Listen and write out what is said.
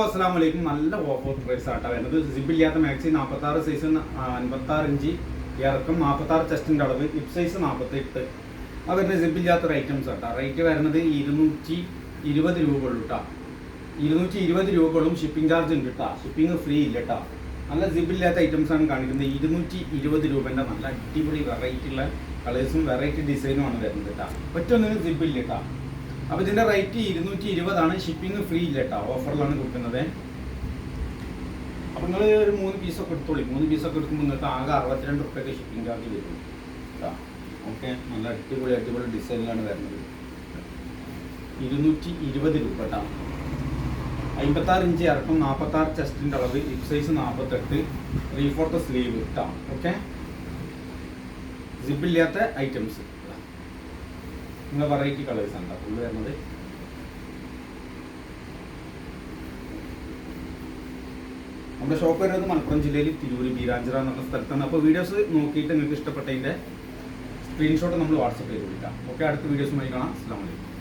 അസ്സാം വലൈക്കും നല്ല ഓഫർ പ്രൈസ് ആട്ടോ വരുന്നത്. സിബില്ലാത്ത മാക്സി നാൽപ്പത്തി ആറ് സൈസ് അൻപത്തി ആറ് ഇഞ്ച് ഇറക്കം നാൽപ്പത്തി ആറ് ചെസ്റ്റിന്റെ അളവ് ഹിപ്പ് സൈസ് നാൽപ്പത്തി എട്ട് അത് വരുന്നത് സിബ് ഇല്ലാത്തൊരു ഐറ്റംസ് ആട്ടോ. റേറ്റ് വരുന്നത് ഇരുന്നൂറ്റി ഇരുപത് രൂപ ഉള്ളൂ കേട്ടോ ഇരുന്നൂറ്റി ഇരുപത് രൂപകളും ഷിപ്പിംഗ് ചാർജ് ഉണ്ട് കേട്ടോ ഷിപ്പിംഗ് ഫ്രീ ഇല്ല കേട്ടോ നല്ല സിബില്ലാത്ത ഐറ്റംസ് ആണ് കാണിക്കുന്നത്. ഇരുന്നൂറ്റി ഇരുപത് രൂപേന്റെ നല്ല അടിപൊളി വെറൈറ്റി ഉള്ള കളേഴ്സും വെറൈറ്റി ഡിസൈനും ആണ് വരുന്നത് കേട്ടോ ഒന്നും സിബ് ഇല്ല കേട്ടോ അപ്പോൾ ഇതിന്റെ റേറ്റ് ഇരുന്നൂറ്റി ഇരുപതാണ് ഷിപ്പിംഗ് ഫ്രീ ഇല്ല കേട്ടോ ഓഫറിലാണ് കൊടുക്കുന്നത്. അപ്പോൾ നിങ്ങൾ ഒരു മൂന്ന് പീസൊക്കെ എടുത്തോളി. മൂന്ന് പീസൊക്കെ എടുക്കുമ്പോൾ നിങ്ങൾക്ക് ആകെ അറുപത്തിരണ്ട് റുപ്യൊക്കെ ഷിപ്പിംഗ് ചാർജ് വരും. കേട്ടോ ഓക്കെ. നല്ല അടിപൊളി അടിപൊളി ഡിസൈനിലാണ് വരുന്നത്. ഇരുന്നൂറ്റി ഇരുപത് രൂപ കേട്ടോ അമ്പത്താറ് ഇഞ്ച് ഇറക്കം നാൽപ്പത്താറ് ചെസ്റ്റിന്റെ അളവ് ഹിപ് സൈസ് നാൽപ്പത്തെട്ട് ഫോർത്ത് സ്ലീവ് കേട്ടോ ഓക്കെ? സിബില്ലാത്ത ഐറ്റംസ് നിങ്ങൾ വെറൈറ്റി കളേഴ്സ് ആണ്. ഫുള്ള് വരുന്നത് നമ്മുടെ ഷോപ്പ് വരുന്നത് മലപ്പുറം ജില്ലയിൽ തിരൂര് ബീരാഞ്ചിറ എന്നുള്ള സ്ഥലത്താണ്. അപ്പോൾ വീഡിയോസ് നോക്കിയിട്ട് നിങ്ങൾക്ക് ഇഷ്ടപ്പെട്ടതിന്റെ സ്ക്രീൻഷോട്ട് നമ്മൾ വാട്സപ്പ് ചെയ്ത് വിളിക്കാം. ഓക്കെ അടുത്ത വീഡിയോസുമായി കാണാം. അസ്സാം വലൈക്കും